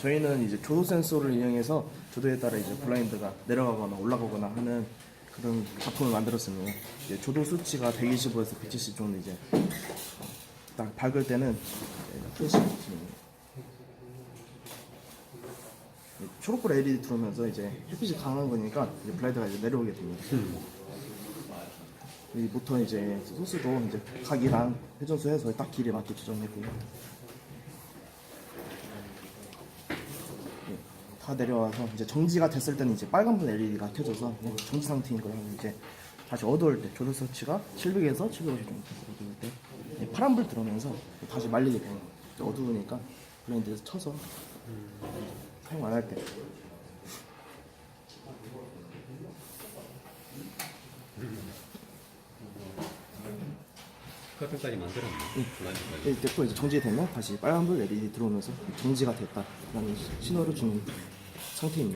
저희는 이제 조도 센서를 이용해서 조도에 따라 이제 블라인드가 내려가거나 올라가거나 하는 그런 작품을 만들었습니다. 이제 조도 수치가 125에서 170 정도 이제 딱 밝을 때는 플래시 버튼입니다. 초록불 LED 들어오면서 이제 햇빛이 강한 거니까 이제 블라인드가 이제 내려오게 됩니다. 이 모터 이제 소스도 이제 각이랑 회전수 해서 딱 길에 맞게 조정했고요. 예, 다 내려와서 이제 정지가 됐을 때는 이제 빨간불 LED가 켜져서 그냥 정지 상태인 거예요. 이제 다시 어두울 때 조절 설치가 700에서 750 정도 어두울 때 예, 파란불 들어오면서 다시 말리게 돼요. 어두우니까 블렌드에서 쳐서 사용 안 할 때. 커튼까지 만들었네. 예, 이때 또 이제 정지되면 다시 빨간불 LED 들어오면서 정지가 됐다라는 신호를 주는 상태입니다.